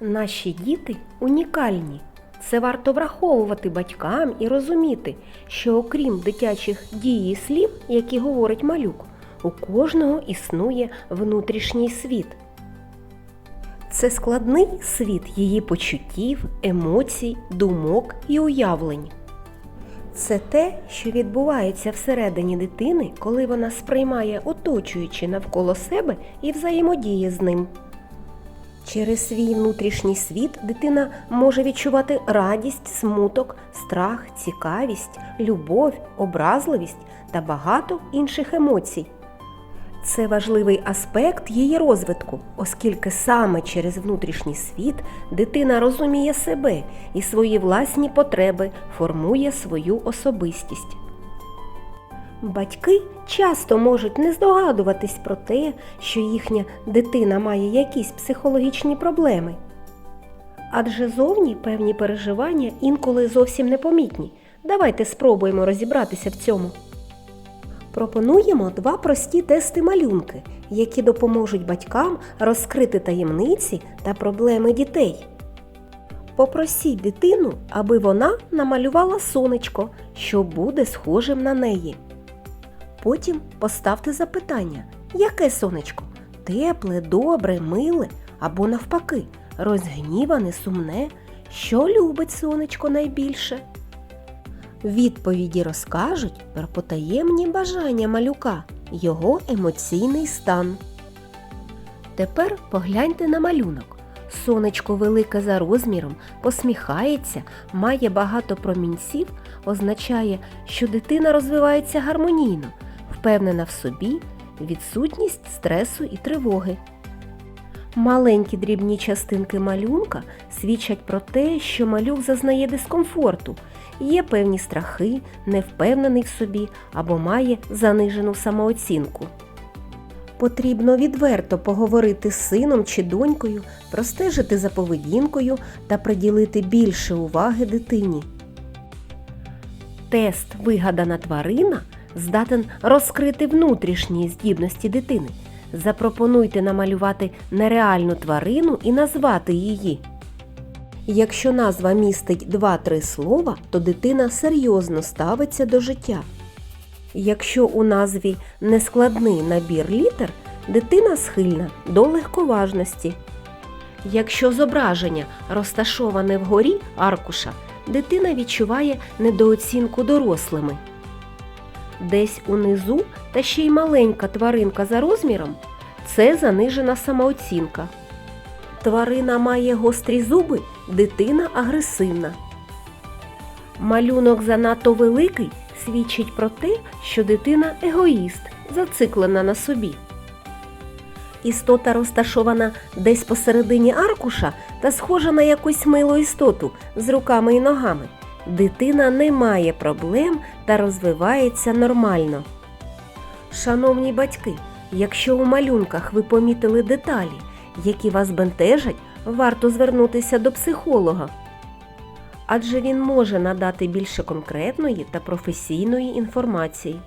Наші діти унікальні. Це варто враховувати батькам і розуміти, що окрім дитячих дій і слів, які говорить малюк, у кожного існує внутрішній світ. Це складний світ її почуттів, емоцій, думок і уявлень. Це те, що відбувається всередині дитини, коли вона сприймає оточуючи навколо себе і взаємодіє з ним. Через свій внутрішній світ дитина може відчувати радість, смуток, страх, цікавість, любов, образливість та багато інших емоцій. Це важливий аспект її розвитку, оскільки саме через внутрішній світ дитина розуміє себе і свої власні потреби, формує свою особистість. Батьки часто можуть не здогадуватись про те, що їхня дитина має якісь психологічні проблеми. Адже зовні певні переживання інколи зовсім непомітні. Давайте спробуємо розібратися в цьому. Пропонуємо два прості тести малюнки, які допоможуть батькам розкрити таємниці та проблеми дітей. Попросіть дитину, аби вона намалювала сонечко, що буде схожим на неї. Потім поставте запитання, яке сонечко? Тепле, добре, миле або навпаки, розгніване, сумне, що любить сонечко найбільше. Відповіді розкажуть про потаємні бажання малюка, його емоційний стан. Тепер погляньте на малюнок. Сонечко велике за розміром, посміхається, має багато промінців, означає, що дитина розвивається гармонійно, впевнена в собі, відсутність стресу і тривоги. Маленькі дрібні частинки малюнка свідчать про те, що малюк зазнає дискомфорту, є певні страхи, невпевнений в собі або має занижену самооцінку. Потрібно відверто поговорити з сином чи донькою, простежити за поведінкою та приділити більше уваги дитині. Тест Вигадана тварина здатен розкрити внутрішні здібності дитини. Запропонуйте намалювати нереальну тварину і назвати її. Якщо назва містить 2-3 слова, то дитина серйозно ставиться до життя. Якщо у назві нескладний набір літер, дитина схильна до легковажності. Якщо зображення розташоване вгорі аркуша, дитина відчуває недооцінку дорослими. Десь унизу та ще й маленька тваринка за розміром це занижена самооцінка. Тварина має гострі зуби, дитина агресивна. Малюнок занадто великий свідчить про те, що дитина егоїст, зациклена на собі. Істота розташована десь посередині аркуша та схожа на якусь милу істоту з руками і ногами. Дитина не має проблем та розвивається нормально. Шановні батьки, якщо у малюнках ви помітили деталі, які вас бентежать, варто звернутися до психолога. Адже він може надати більше конкретної та професійної інформації.